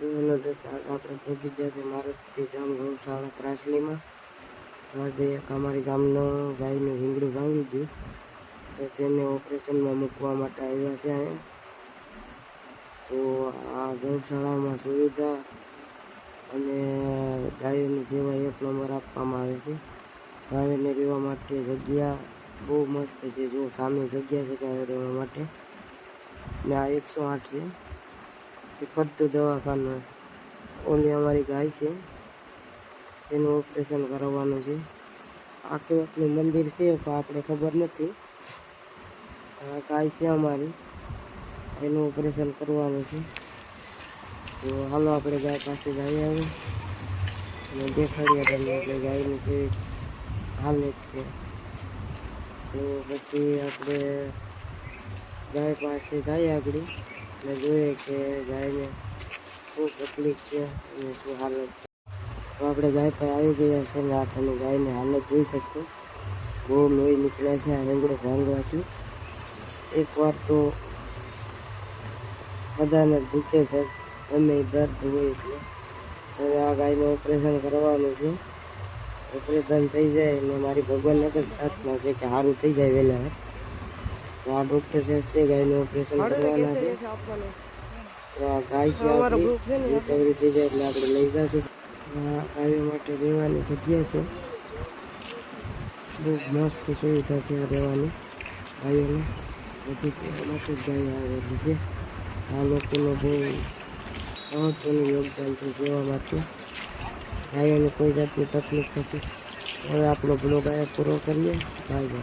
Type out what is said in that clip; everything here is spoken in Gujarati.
તો આપણે પહોંચી ગયા છે મારુતિ ધામ ગૌશાળા પ્રાસલીમાં. તો આજે એક અમારી ગામનો ગાયનું ભીંગડું ભાંગી ગયું. તો તેને ઓપરેશનમાં મૂકવા માટે આવ્યા છે અહીંયા. તો આ ગૌશાળામાં સુવિધા અને ગાયોની સેવા એક નંબર આપવામાં આવે છે. ગાયોને રહેવા માટે જગ્યા બહુ મસ્ત છે. જો સામે જગ્યા છે ગાયો રહેવા માટે. ને આ એકસો આઠ છે. તે ફરતું દવાખાનું ઓલી અમારી ગાય છે. તેનું ઓપરેશન કરાવવાનું છે. આખી કેવકનું મંદિર છે, પણ આપણે ખબર નથી. આ ગાય છે અમારી. એનું ઓપરેશન કરવાનું છે. તો હાલો આપણે ગાય પાસે જઈએ હવે. અને દેખાડીએ તમને આપણે ગાયની કેવી હાલત છે. તો પછી આપણે ગાય પાસે જઈએ આગળ. ને જોઈએ કે ગાયને શું તકલીફ છે અને શું હાલત તો આપણે ગાય પાસે આવી ગયા છે ને આ તમે ગાયની હાલત જોઈ શકો બહુ લોહી નીકળે છે આ હેંગડો ભાંગવાથી. એકવાર તો બધાને દુખે છે, ગમે દર્દ હોય એટલે. હવે આ ગાયનું ઓપરેશન કરવાનું છે. ઓપરેશન થઈ જાય ને મારી ભગવાનને એક જ પ્રાર્થના છે કે સારું થઈ જાય વહેલા. તો આ ડૉક્ટર સાહેબ છે ગાયનું ઓપરેશન કરવાના છે તો આ ગાય છે આપણી રિકવરી થઈ જાય એટલે આપણે લઈ જઈશું આ ગાયો માટે રહેવાની જગ્યા છે બહુ મસ્ત સુવિધા છે આ રહેવાની ગાયોને બધી સેવા માટે જ ગાયો આવેલી છે આ લોકોનો બહુ મહત્વનું યોગદાન છે સેવા માટે ગાયોને કોઈ જાતની તકલીફ નથી હવે આપણો બ્લોગ અહીંયા પૂરો કરીએ બાય બાય